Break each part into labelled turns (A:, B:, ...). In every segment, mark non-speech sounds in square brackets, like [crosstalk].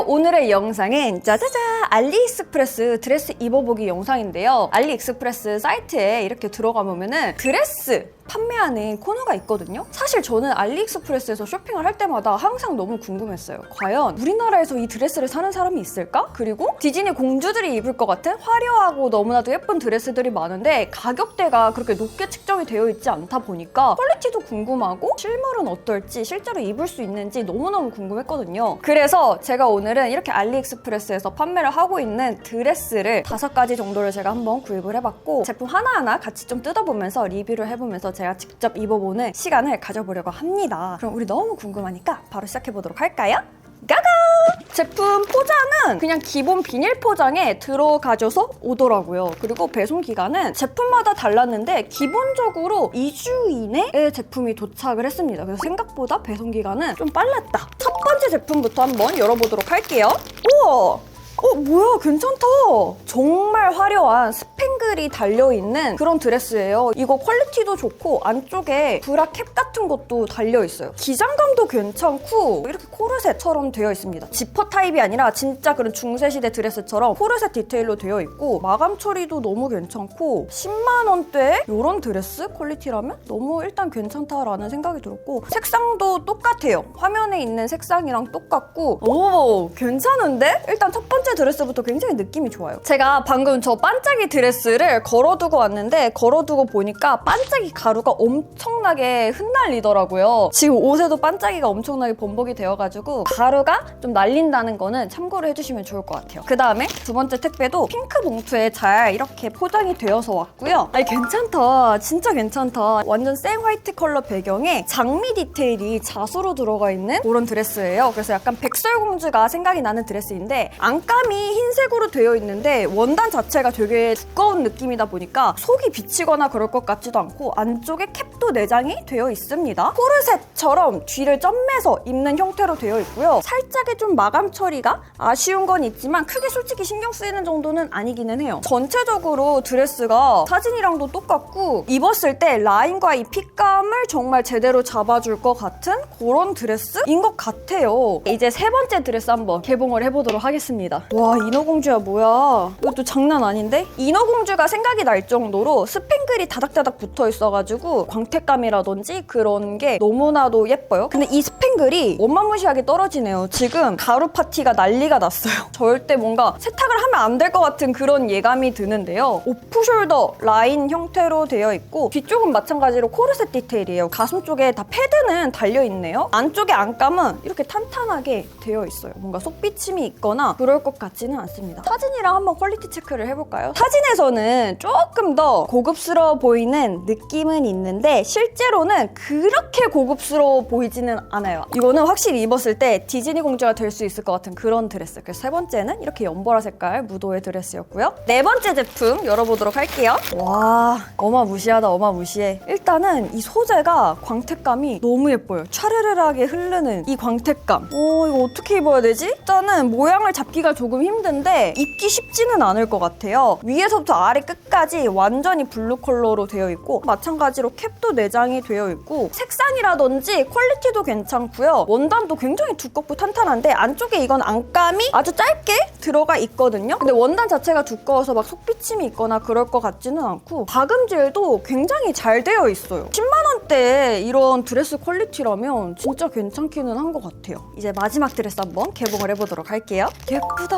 A: 오늘의 영상은 짜자자 알리익스프레스 드레스 입어보기 영상인데요. 알리익스프레스 사이트에 이렇게 들어가 보면은 드레스 판매하는 코너가 있거든요. 사실 저는 알리익스프레스에서 쇼핑을 할 때마다 항상 너무 궁금했어요. 과연 우리나라에서 이 드레스를 사는 사람이 있을까? 그리고 디즈니 공주들이 입을 것 같은 화려하고 너무나도 예쁜 드레스들이 많은데 가격대가 그렇게 높게 측정이 되어 있지 않다 보니까 퀄리티도 궁금하고 실물은 어떨지 실제로 입을 수 있는지 너무너무 궁금했거든요. 그래서 제가 오늘은 이렇게 알리익스프레스에서 판매를 하고 있는 드레스를 다섯 가지 정도를 제가 한번 구입을 해봤고 제품 하나하나 같이 좀 뜯어보면서 리뷰를 해보면서 제가 직접 입어보는 시간을 가져보려고 합니다. 그럼 우리 너무 궁금하니까 바로 시작해보도록 할까요? 가가! 제품 포장은 그냥 기본 비닐 포장에 들어가줘서 오더라고요. 그리고 배송 기간은 제품마다 달랐는데 기본적으로 2주 이내에 제품이 도착을 했습니다. 그래서 생각보다 배송 기간은 좀 빨랐다. 첫 번째 제품부터 한번 열어보도록 할게요. 우와! 어, 뭐야, 괜찮다. 정말 화려한 스팽글이 달려있는 그런 드레스예요. 이거 퀄리티도 좋고, 안쪽에 브라 캡 같은 것도 달려있어요. 기장감도 괜찮고, 이렇게 코르셋처럼 되어 있습니다. 지퍼 타입이 아니라 진짜 그런 중세시대 드레스처럼 코르셋 디테일로 되어 있고, 마감 처리도 너무 괜찮고, 10만원대에 이런 드레스 퀄리티라면 너무 일단 괜찮다라는 생각이 들었고, 색상도 똑같아요. 화면에 있는 색상이랑 똑같고, 오, 괜찮은데? 일단 첫 번째 드레스부터 굉장히 느낌이 좋아요. 제가 방금 저 반짝이 드레스를 걸어두고 왔는데 걸어두고 보니까 반짝이 가루가 엄청나게 흩날리더라고요. 지금 옷에도 반짝이가 엄청나게 범벅이 되어가지고 가루가 좀 날린다는 거는 참고를 해주시면 좋을 것 같아요. 그 다음에 두 번째 택배도 핑크 봉투에 잘 이렇게 포장이 되어서 왔고요. 아니 괜찮다. 진짜 괜찮다. 완전 생 화이트 컬러 배경에 장미 디테일이 자수로 들어가 있는 그런 드레스예요. 그래서 약간 백설공주가 생각이 나는 드레스인데 안감 이 흰색으로 되어 있는데 원단 자체가 되게 두꺼운 느낌이다 보니까 속이 비치거나 그럴 것 같지도 않고 안쪽에 캡도 내장이 되어 있습니다. 코르셋처럼 뒤를 점매서 입는 형태로 되어 있고요. 살짝의 좀 마감 처리가 아쉬운 건 있지만 크게 솔직히 신경 쓰이는 정도는 아니기는 해요. 전체적으로 드레스가 사진이랑도 똑같고 입었을 때 라인과 이 핏감을 정말 제대로 잡아줄 것 같은 그런 드레스인 것 같아요. 이제 세 번째 드레스 한번 개봉을 해보도록 하겠습니다. 와 인어공주야 뭐야? 이것도 장난 아닌데? 인어공주가 생각이 날 정도로 스팽글이 다닥다닥 붙어 있어가지고 광택감이라든지 그런 게 너무나도 예뻐요. 근데 이 스팽글이 원만무시하게 떨어지네요. 지금 가루 파티가 난리가 났어요. [laughs] 절대 뭔가 세탁을 하면 안 될 것 같은 그런 예감이 드는데요. 오프숄더 라인 형태로 되어 있고 뒤쪽은 마찬가지로 코르셋 디테일이에요. 가슴 쪽에 다 패드는 달려 있네요. 안쪽에 안감은 이렇게 탄탄하게 되어 있어요. 뭔가 속비침이 있거나 그럴 것 같지는 않습니다. 사진이랑 한번 퀄리티 체크를 해볼까요? 사진에서는 조금 더 고급스러워 보이는 느낌은 있는데 실제로는 그렇게 고급스러워 보이지는 않아요. 이거는 확실히 입었을 때 디즈니 공주가 될 수 있을 것 같은 그런 드레스. 그래서 세 번째는 이렇게 연보라 색깔 무도의 드레스였고요. 네 번째 제품 열어보도록 할게요. 와 어마무시하다 어마무시해. 일단은 이 소재가 광택감이 너무 예뻐요. 차르르하게 흐르는 이 광택감. 오 이거 어떻게 입어야 되지? 일단은 모양을 잡기가 조금 힘든데 입기 쉽지는 않을 것 같아요. 위에서부터 아래 끝까지 완전히 블루 컬러로 되어 있고 마찬가지로 캡도 내장이 되어 있고 색상이라든지 퀄리티도 괜찮고요. 원단도 굉장히 두껍고 탄탄한데 안쪽에 이건 안감이 아주 짧게 들어가 있거든요. 근데 원단 자체가 두꺼워서 막 속비침이 있거나 그럴 것 같지는 않고 박음질도 굉장히 잘 되어 있어요. 10만 원대에 이런 드레스 퀄리티라면 진짜 괜찮기는 한 것 같아요. 이제 마지막 드레스 한번 개봉을 해보도록 할게요. 예쁘다.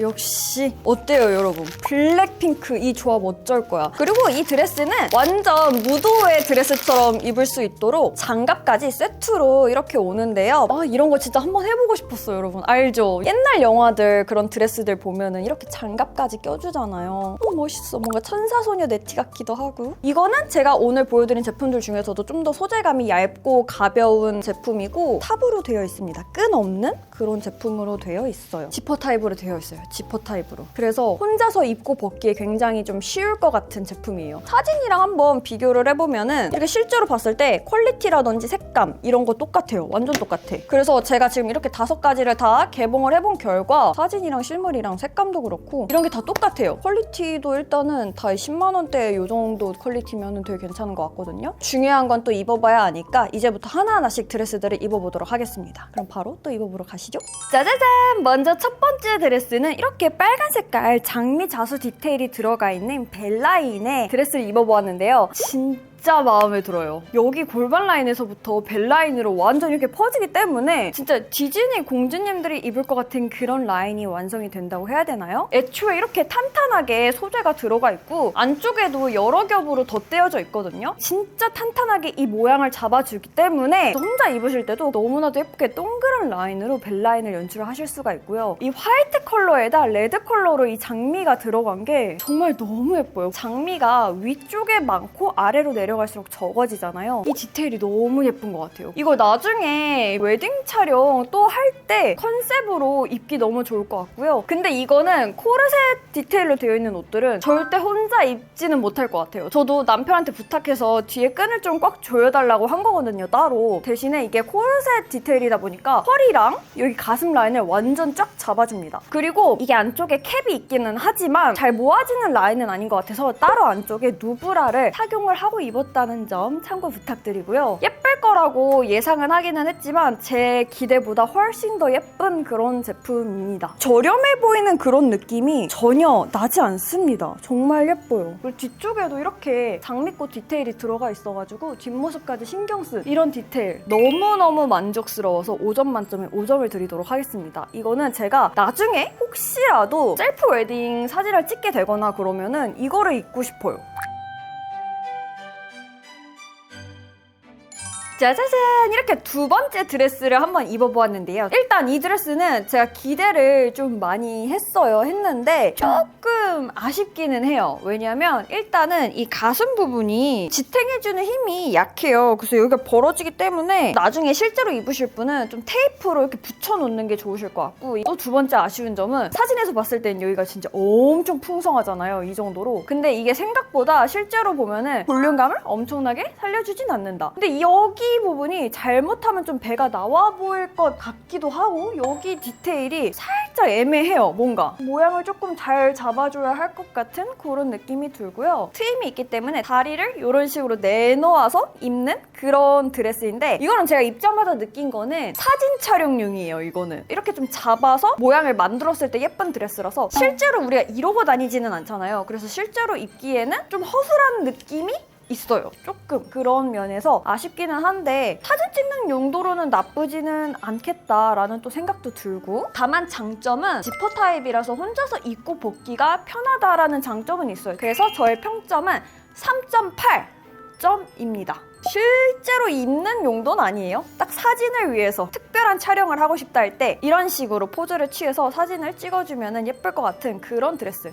A: 역시 어때요, 여러분? 블랙핑크 이 조합 어쩔 거야. 그리고 이 드레스는 완전 무도의 드레스처럼 입을 수 있도록 장갑까지 세트로 이렇게 오는데요. 아, 이런 거 진짜 한번 해보고 싶었어요, 여러분. 알죠? 옛날 영화들 그런 드레스들 보면은 이렇게 장갑까지 껴주잖아요. 너무 멋있어. 뭔가 천사소녀 네티 같기도 하고. 이거는 제가 오늘 보여드린 제품들 중에서도 좀 더 소재감이 얇고 가벼운 제품이고 탑으로 되어 있습니다. 끈 없는 그런 제품으로 되어 있어요. 지퍼 타입으로 되어 있어요. 지퍼 타입으로. 그래서 혼자서 입고 벗기에 굉장히 좀 쉬울 것 같은 제품이에요. 사진이랑 한번 비교를 해보면은 이렇게 실제로 봤을 때 퀄리티라든지 색감 이런 거 똑같아요. 완전 똑같아. 그래서 제가 지금 이렇게 다섯 가지를 다 개봉을 해본 결과 사진이랑 실물이랑 색감도 그렇고 이런 게 다 똑같아요. 퀄리티도 일단은 다 10만 원대 이 정도 퀄리티면 되게 괜찮은 것 같거든요. 중요한 건 또 입어봐야 하니까 이제부터 하나하나씩 드레스들을 입어보도록 하겠습니다. 그럼 바로 또 입어보러 가시죠. 짜자잔! 먼저 첫 번째 드레스는 이렇게 빨간 색깔 장미 자수 디테일이 들어가 있는 벨라인의 드레스를 입어보았는데요. 진 짜 마음에 들어요. 여기 골반 라인에서부터 벨 라인으로 완전 이렇게 퍼지기 때문에 진짜 디즈니 공주님들이 입을 것 같은 그런 라인이 완성이 된다고 해야 되나요? 애초에 이렇게 탄탄하게 소재가 들어가 있고 안쪽에도 여러 겹으로 덧대어져 있거든요. 진짜 탄탄하게 이 모양을 잡아주기 때문에 혼자 입으실 때도 너무나도 예쁘게 동그란 라인으로 벨 라인을 연출을 하실 수가 있고요. 이 화이트 컬러에다 레드 컬러로 이 장미가 들어간 게 정말 너무 예뻐요. 장미가 위쪽에 많고 아래로 내려 갈수록 적어지잖아요. 이 디테일이 너무 예쁜 것 같아요. 이거 나중에 웨딩 촬영 또 할 때 컨셉으로 입기 너무 좋을 것 같고요. 근데 이거는 코르셋 디테일로 되어 있는 옷들은 절대 혼자 입지는 못할 것 같아요. 저도 남편한테 부탁해서 뒤에 끈을 좀 꽉 조여달라고 한 거거든요, 따로. 대신에 이게 코르셋 디테일이다 보니까 허리랑 여기 가슴 라인을 완전 쫙 잡아줍니다. 그리고 이게 안쪽에 캡이 있기는 하지만 잘 모아지는 라인은 아닌 것 같아서 따로 안쪽에 누브라를 착용을 하고 입 었다는 점 참고 부탁드리고요. 예쁠 거라고 예상은 하기는 했지만 제 기대보다 훨씬 더 예쁜 그런 제품입니다. 저렴해 보이는 그런 느낌이 전혀 나지 않습니다. 정말 예뻐요. 그리고 뒤쪽에도 이렇게 장미꽃 디테일이 들어가 있어가지고 뒷모습까지 신경 쓴 이런 디테일 너무너무 만족스러워서 5점 만점에 5점을 드리도록 하겠습니다. 이거는 제가 나중에 혹시라도 셀프 웨딩 사진을 찍게 되거나 그러면은 이거를 입고 싶어요. 짜자잔! 이렇게 두 번째 드레스를 한번 입어보았는데요. 일단 이 드레스는 제가 기대를 좀 많이 했어요. 했는데 조금 아쉽기는 해요. 왜냐면 일단은 이 가슴 부분이 지탱해주는 힘이 약해요. 그래서 여기가 벌어지기 때문에 나중에 실제로 입으실 분은 좀 테이프로 이렇게 붙여놓는 게 좋으실 것 같고 또 두 번째 아쉬운 점은 사진에서 봤을 땐 여기가 진짜 엄청 풍성하잖아요. 이 정도로. 근데 이게 생각보다 실제로 보면은 볼륨감을 엄청나게 살려주진 않는다. 근데 여기 부분이 잘못하면 좀 배가 나와 보일 것 같기도 하고 여기 디테일이 살짝 애매해요. 뭔가 모양을 조금 잘 잡아줘야 할 것 같은 그런 느낌이 들고요. 트임이 있기 때문에 다리를 이런 식으로 내놓아서 입는 그런 드레스인데 이거는 제가 입자마자 느낀 거는 사진 촬영용이에요. 이거는 이렇게 좀 잡아서 모양을 만들었을 때 예쁜 드레스라서 실제로 우리가 이러고 다니지는 않잖아요. 그래서 실제로 입기에는 좀 허술한 느낌이 있어요. 조금 그런 면에서 아쉽기는 한데 사진 찍는 용도로는 나쁘지는 않겠다라는 또 생각도 들고 다만 장점은 지퍼 타입이라서 혼자서 입고 벗기가 편하다라는 장점은 있어요. 그래서 저의 평점은 3.8점입니다. 실제로 입는 용도는 아니에요. 딱 사진을 위해서 특별한 촬영을 하고 싶다 할 때 이런 식으로 포즈를 취해서 사진을 찍어주면 예쁠 것 같은 그런 드레스.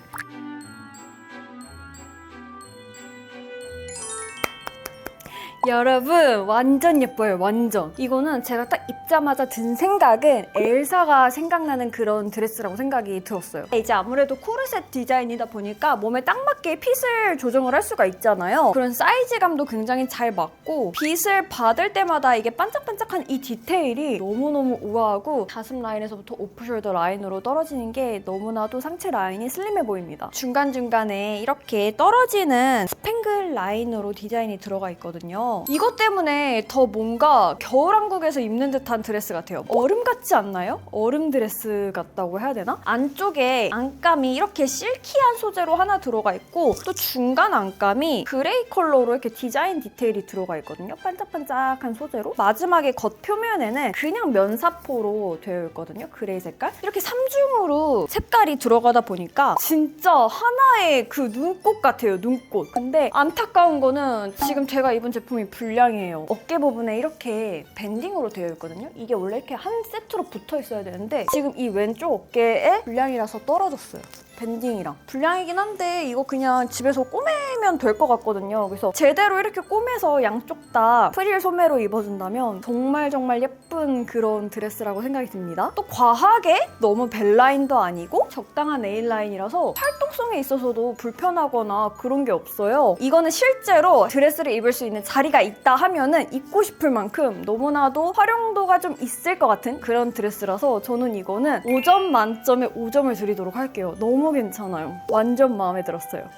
A: 여러분 완전 예뻐요 완전. 이거는 제가 딱 입자마자 든 생각은 엘사가 생각나는 그런 드레스라고 생각이 들었어요. 이제 아무래도 코르셋 디자인이다 보니까 몸에 딱 맞게 핏을 조정을 할 수가 있잖아요. 그런 사이즈감도 굉장히 잘 맞고 빗을 받을 때마다 이게 반짝반짝한 이 디테일이 너무너무 우아하고 가슴 라인에서부터 오프숄더 라인으로 떨어지는 게 너무나도 상체 라인이 슬림해 보입니다. 중간중간에 이렇게 떨어지는 스팽글 라인으로 디자인이 들어가 있거든요 이것 때문에 더 뭔가 겨울왕국에서 입는 듯한 드레스 같아요. 얼음 같지 않나요? 얼음 드레스 같다고 해야 되나? 안쪽에 안감이 이렇게 실키한 소재로 하나 들어가 있고 또 중간 안감이 그레이 컬러로 이렇게 디자인 디테일이 들어가 있거든요. 반짝반짝한 소재로. 마지막에 겉 표면에는 그냥 면사포로 되어 있거든요. 그레이 색깔. 이렇게 삼중으로 색깔이 들어가다 보니까 진짜 하나의 그 눈꽃 같아요. 눈꽃. 근데 안타까운 거는 지금 제가 입은 제품이 불량이에요. 어깨 부분에 이렇게 밴딩으로 되어 있거든요. 이게 원래 이렇게 한 세트로 붙어 있어야 되는데 지금 이 왼쪽 어깨에 불량이라서 떨어졌어요. 밴딩이랑 불량이긴 한데 이거 그냥 집에서 꼬매면 될 것 같거든요. 그래서 제대로 이렇게 꼬매서 양쪽 다 프릴 소매로 입어준다면 정말 정말 예쁜 그런 드레스라고 생각이 듭니다. 또 과하게 너무 벨라인도 아니고 적당한 네일라인이라서 활동성에 있어서도 불편하거나 그런 게 없어요. 이거는 실제로 드레스를 입을 수 있는 자리가 있다 하면은 입고 싶을 만큼 너무나도 활용도가 좀 있을 것 같은 그런 드레스라서 저는 이거는 5점 만점에 5점을 드리도록 할게요. 너무 괜찮아요. 완전 마음에 들었어요.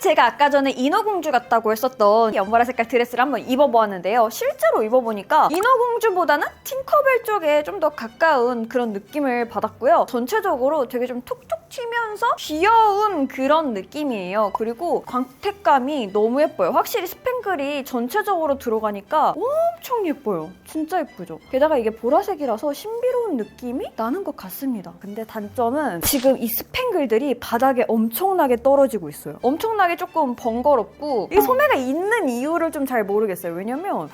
A: 제가 아까 전에 인어공주 같다고 했었던 연보라 색깔 드레스를 한번 입어보았는데요. 실제로 입어보니까 인어공주보다는 팅커벨 쪽에 좀 더 가까운 그런 느낌을 받았고요. 전체적으로 되게 좀 톡톡 튀면서 귀여운 그런 느낌이에요. 그리고 광택감이 너무 예뻐요. 확실히 스팽글이 전체적으로 들어가니까 엄청 예뻐요. 진짜 예쁘죠? 게다가 이게 보라색이라서 신비로운 느낌이 나는 것 같습니다. 근데 단점은 지금 이 스팽글들이 바닥에 엄청나게 떨어지고 있어요. 엄청나게 조금 번거롭고 이 소매가 있는 이유를 좀 잘 모르겠어요. 왜냐면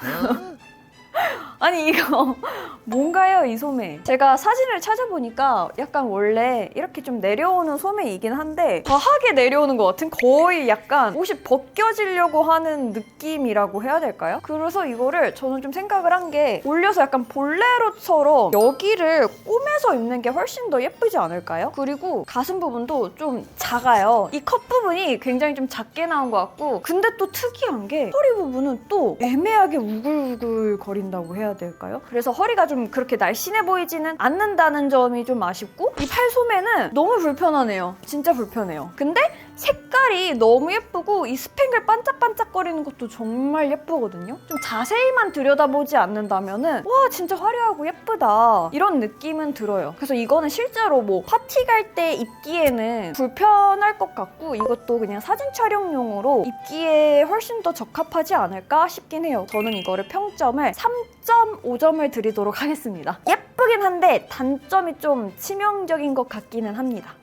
A: 아니 이거 [laughs] 뭔가요 이 소매 제가 사진을 찾아보니까 약간 원래 이렇게 좀 내려오는 소매이긴 한데 과하게 내려오는 것 같은 거의 약간 옷이 벗겨지려고 하는 느낌이라고 해야 될까요? 그래서 이거를 저는 좀 생각을 한 게 올려서 약간 볼레로처럼 여기를 꼬매서 입는 게 훨씬 더 예쁘지 않을까요? 그리고 가슴 부분도 좀 작아요 이 컵 부분이 굉장히 좀 작게 나온 것 같고 근데 또 특이한 게 허리 부분은 또 애매하게 우글우글 거린다고 해야 될까요? 그래서 허리가 좀 그렇게 날씬해 보이지는 않는다는 점이 좀 아쉽고 이 팔소매는 너무 불편하네요. 진짜 불편해요. 근데 색깔이 너무 예쁘고 이 스팽글 반짝반짝거리는 것도 정말 예쁘거든요. 좀 자세히만 들여다보지 않는다면 은 와 진짜 화려하고 예쁘다 이런 느낌은 들어요. 그래서 이거는 실제로 뭐 파티 갈 때 입기에는 불편할 것 같고 이것도 그냥 사진 촬영용으로 입기에 훨씬 더 적합하지 않을까 싶긴 해요. 저는 이거를 평점을 3.5점을 드리도록 하겠습니다. 예쁘긴 한데 단점이 좀 치명적인 것 같기는 합니다.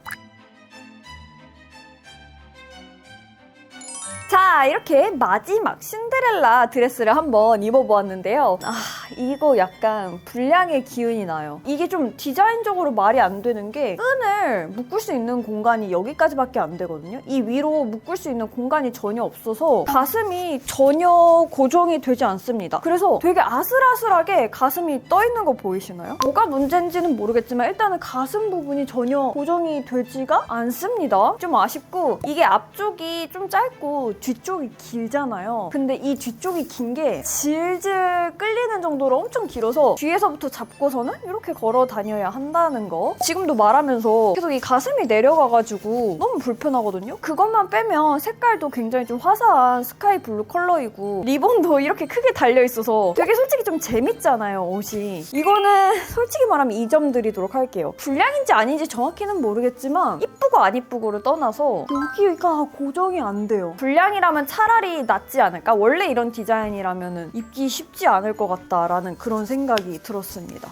A: 자 이렇게 마지막 신데렐라 드레스를 한번 입어보았는데요 아 이거 약간 불량의 기운이 나요 이게 좀 디자인적으로 말이 안 되는 게 끈을 묶을 수 있는 공간이 여기까지밖에 안 되거든요 이 위로 묶을 수 있는 공간이 전혀 없어서 가슴이 전혀 고정이 되지 않습니다 그래서 되게 아슬아슬하게 가슴이 떠 있는 거 보이시나요? 뭐가 문제인지는 모르겠지만 일단은 가슴 부분이 전혀 고정이 되지가 않습니다 좀 아쉽고 이게 앞쪽이 좀 짧고 뒤쪽이 길잖아요. 근데 이 뒤쪽이 긴 게 질질 끌리는 정도 로 엄청 길어서 뒤에서부터 잡고서는 이렇게 걸어 다녀야 한다는 거. 지금도 말하면서 계속 이 가슴이 내려가가지고 너무 불편하거든요. 그것만 빼면 색깔도 굉장히 좀 화사한 스카이 블루 컬러이고 리본도 이렇게 크게 달려 있어서 되게 솔직히 좀 재밌잖아요 옷이. 이거는 솔직히 말하면 2점 드리도록 할게요. 불량인지 아닌지 정확히는 모르겠지만 이쁘고 안 이쁘고를 떠나서 여기가 고정이 안 돼요. 불량이라면 차라리 낫지 않을까? 원래 이런 디자인이라면 입기 쉽지 않을 것 같다라는 그런 생각이 들었습니다.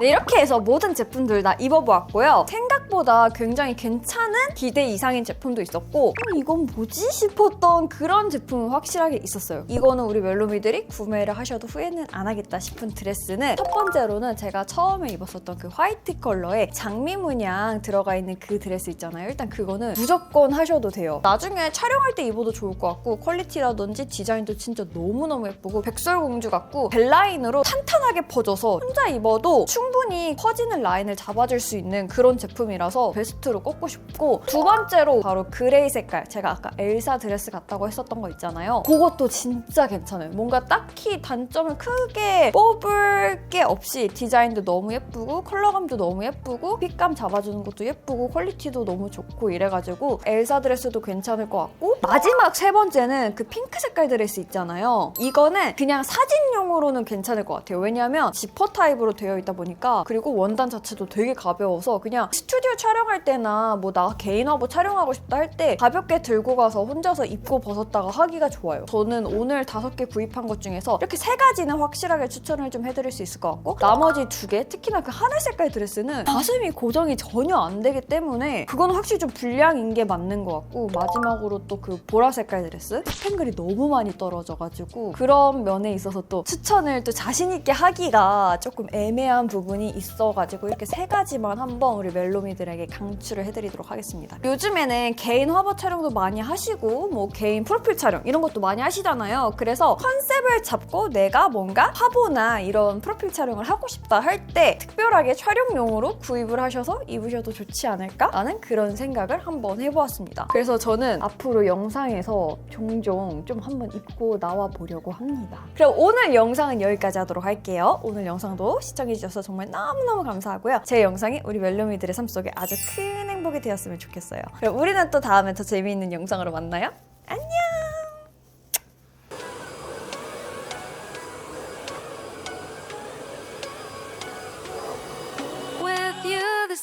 A: 네, 이렇게 해서 모든 제품들 다 입어보았고요. 생각보다 굉장히 괜찮은 기대 이상인 제품도 있었고 음, 이건 뭐지 싶었던 그런 제품은 확실하게 있었어요. 이거는 우리 멜로미들이 구매를 하셔도 후회는 안 하겠다 싶은 드레스는 첫 번째로는 제가 처음에 입었었던 그 화이트 컬러의 장미 문양 들어가 있는 그 드레스 있잖아요. 일단 그거는 무조건 하셔도 돼요. 나중에 촬영할 때 입어도 좋을 것 같고 퀄리티라든지 디자인도 진짜 너무너무 예쁘고 백설공주 같고 벨라인으로 탄탄하게 퍼져서 혼자 입어도 충분히 퍼지는 라인을 잡아줄 수 있는 그런 제품이라서 베스트로 꼽고 싶고 두 번째로 바로 그레이 색깔. 제가 아까 엘사 드레스 같다고 했었던 거 있잖아요. 그것도 진짜 괜찮아요. 뭔가 딱히 단점을 크게 뽑을 게 없이 디자인도 너무 예쁘고 컬러감도 너무 예쁘고 핏감 잡아주는 것도 예쁘고 퀄리티도 너무 좋고 이래가지고 엘사 드레스도 괜찮을 것 같고 마지막 세 번째는 그 핑크 색깔 드레스 있잖아요. 이거는 그냥 사진용으로는 괜찮을 것 같아요. 왜냐면 지퍼 타입으로 되어 되어 있다 보니까 그리고 원단 자체도 되게 가벼워서 그냥 스튜디오 촬영할 때나 뭐 나 개인 화보 촬영하고 싶다 할 때 가볍게 들고 가서 혼자서 입고 벗었다가 하기가 좋아요. 저는 오늘 다섯 개 구입한 것 중에서 이렇게 세 가지는 확실하게 추천을 좀 해드릴 수 있을 것 같고 나머지 두 개 특히나 그 하늘 색깔 드레스는 가슴이 고정이 전혀 안 되기 때문에 그건 확실히 좀 불량인 게 맞는 것 같고 마지막으로 또 그 보라 색깔 드레스 스팽글이 너무 많이 떨어져가지고 그런 면에 있어서 또 추천을 또 자신 있게 하기가 조금 애매 한 부분이 있어가지고 이렇게 세 가지만 한번 우리 멜로미들에게 강추를 해드리도록 하겠습니다. 요즘에는 개인 화보 촬영도 많이 하시고 뭐 개인 프로필 촬영 이런 것도 많이 하시잖아요. 그래서 컨셉을 잡고 내가 뭔가 화보나 이런 프로필 촬영을 하고 싶다 할 때 특별하게 촬영용으로 구입을 하셔서 입으셔도 좋지 않을까 라는 그런 생각을 한번 해보았습니다. 그래서 저는 앞으로 영상에서 종종 좀 한번 입고 나와 보려고 합니다. 그럼 오늘 영상은 여기까지 하도록 할게요. 오늘 영상도 시청 해주셔서 정말 너무너무 감사하고요. 제 영상이 우리 멜로미들의 삶 속에 아주 큰 행복이 되었으면 좋겠어요. 그럼 우리는 또 다음에 더 재미있는 영상으로 만나요. 안녕!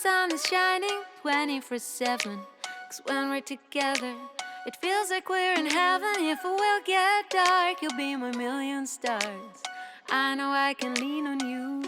B: Sun is shining 24 7. Cause when we're together, it feels like we're in heaven. If it will get dark, you'll be my million stars. I know I can lean on you